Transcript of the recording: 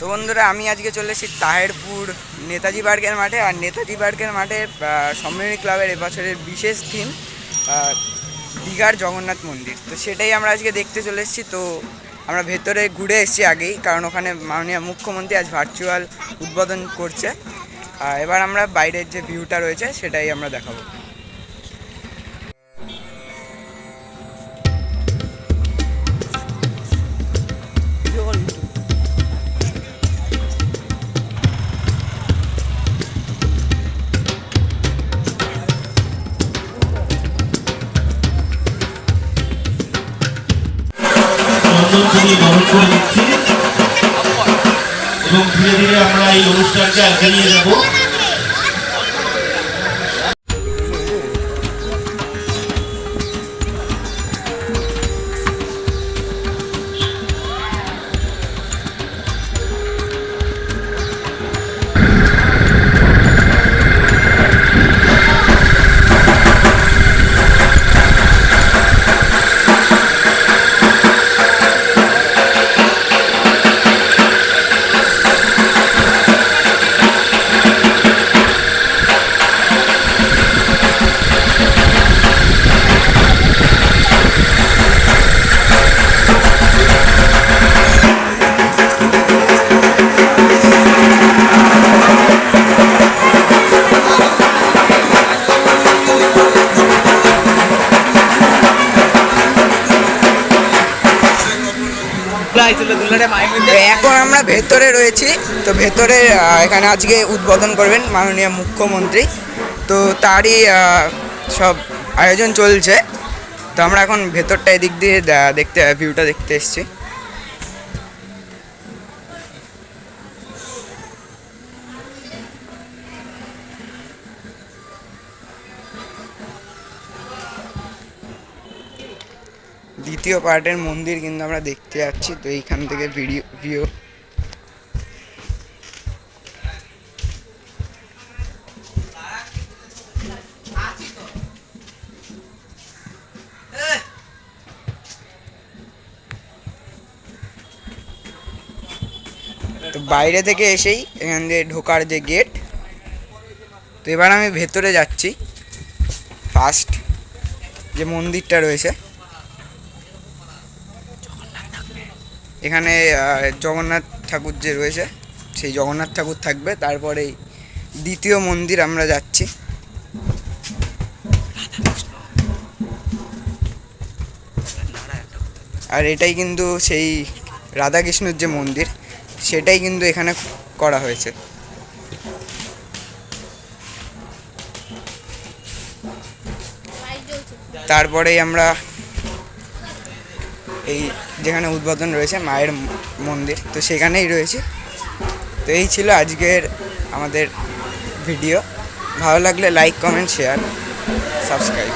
তো বন্ধুরা, আমি আজকে চলে এসেছি তাহেরপুর নেতাজি পার্কের মাঠে। আর নেতাজি পার্কের মাঠে সম্মিলনী ক্লাবের এবছরের বিশেষ থিম দীঘার জগন্নাথ মন্দির। তো সেটাই আমরা আজকে দেখতে চলে এসেছি। তো আমরা ভেতরে ঘুরে এসেছি আগেই, কারণ ওখানে মাননীয় মুখ্যমন্ত্রী আজ ভার্চুয়াল উদ্বোধন করছে। এবার আমরা বাইরের যে ভিউটা রয়েছে, সেটাই আমরা দেখাবো। চন্দন থেকে বরণ করে দিচ্ছি। এবং ধীরে ধীরে আমরা এই অনুষ্ঠানকে আগে নিয়ে যাব। এখন আমরা ভেতরে রয়েছি, তো ভেতরে এখানে আজকে উদ্বোধন করবেন মাননীয় মুখ্যমন্ত্রী। তো তারই সব আয়োজন চলছে। তো আমরা এখন ভেতরটা এদিক দিয়ে দেখতে ভিউটা দেখতে এসেছি। দ্বিতীয় পার্টের মন্দির কিন্তু আমরা দেখতে যাচ্ছি, তো এইখান থেকে ভিডিও ভিউ তো বাইরে থেকে এসেই এখান দিয়ে ঢোকার যে গেট তো এবার আমি ভেতরে যাচ্ছি। ফার্স্ট যে মন্দিরটা রয়েছে এখানে জগন্নাথ ঠাকুর যে রয়েছে, সেই জগন্নাথ ঠাকুর থাকবে। তারপরেই দ্বিতীয় মন্দির আমরা যাচ্ছি। আর এটাই কিন্তু সেই রাধাকৃষ্ণর যে মন্দির, সেটাই কিন্তু এখানে করা হয়েছে। তারপরেই আমরা এই যেখানে উদ্বোধন রয়েছে মায়ের মন্দির, তো সেখানেই রয়েছে। তো এই ছিল আজকের আমাদের ভিডিও। ভালো লাগলে লাইক কমেন্ট শেয়ার সাবস্ক্রাইব